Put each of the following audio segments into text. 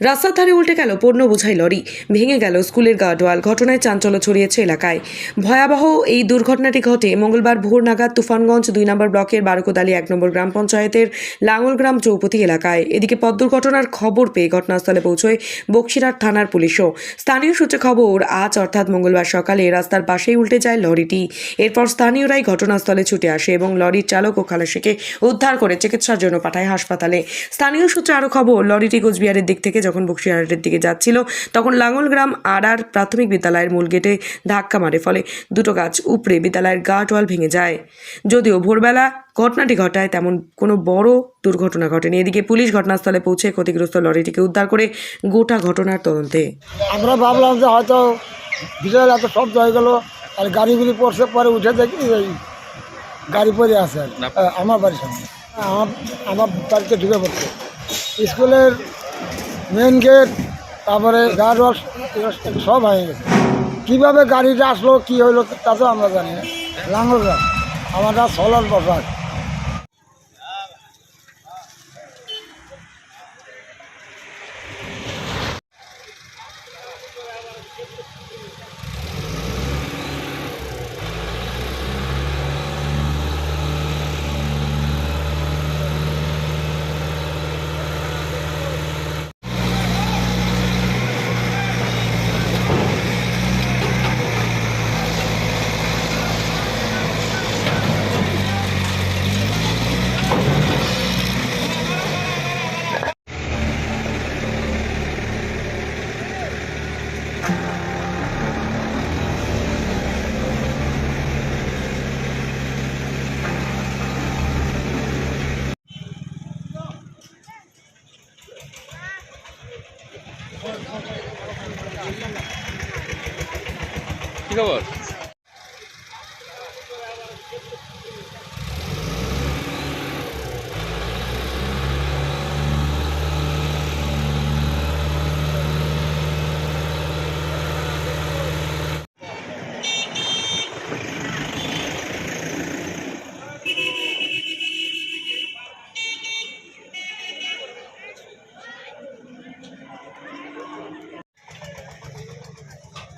রাস্তার ধারে উল্টে গেল পণ্য বোঝাই লরি। ভেঙে গেল স্কুলের গার্ডওয়াল ঘটনায় চাঞ্চল্য ছড়িয়েছে এলাকায়। ভয়াবহ এই দুর্ঘটনাটি ঘটে মঙ্গলবার ভোর নাগাদ তুফানগঞ্জ দুই নম্বর ব্লকের বারোকোদালি এক নম্বর গ্রাম পঞ্চায়েতের লাঙ্গলগ্রাম চৌপতি এলাকায়। এদিকে পথ দুর্ঘটনার খবর পেয়ে ঘটনাস্থলে পৌঁছয় বক্সিরহাট থানার পুলিশও। স্থানীয় সূত্রে খবর, আজ অর্থাৎ মঙ্গলবার সকালে রাস্তার পাশেই উল্টে যায় লরিটি। এরপর স্থানীয়রাই ঘটনাস্থলে ছুটে আসে এবং লরির চালক ও খালাসিকে উদ্ধার করে চিকিৎসার জন্য পাঠায় হাসপাতালে। স্থানীয় সূত্রে আরও খবর, লরিটি কোচবিহারের দিক থেকে যখন বক্সিরহাটের দিকে যাচ্ছিল তখন লাঙ্গলগ্রাম আড়ার প্রাথমিক বিদ্যালয়ের মূল গেটে ধাক্কা মারে ফলে দুটো গাছ উপড়ে বিদ্যালয়ের গার্ডওয়াল ভেঙে যায়। যদিও ভোরবেলা ঘটনাটি ঘটায় তেমন কোনো বড় দুর্ঘটনা ঘটেনি। এদিকে পুলিশ ঘটনাস্থলে পৌঁছে ক্ষতিগ্রস্ত লরিটিকে উদ্ধার করে গোটা ঘটনার তদন্তে। আমরা ভাবলাম যে হয়তো বিশাল এত শব্দ হয়ে গেল আর গাড়িগুলি পড়ছে পরে উঠে দেখি গাড়ি পরে আছে। আহ, আমার বাড়ির সামনে। আমার আমার বাড়িতে ঢুকে পড়ছে। স্কুলের মেন গেট তারপরে গার্ড সব হয়ে গেছে। কীভাবে গাড়িটা আসলো, কী হইল, তা তো আমরা জানি না। লাঙ্গলগ্রাম আমরা সলার বসার কি খবর?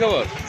কি খবর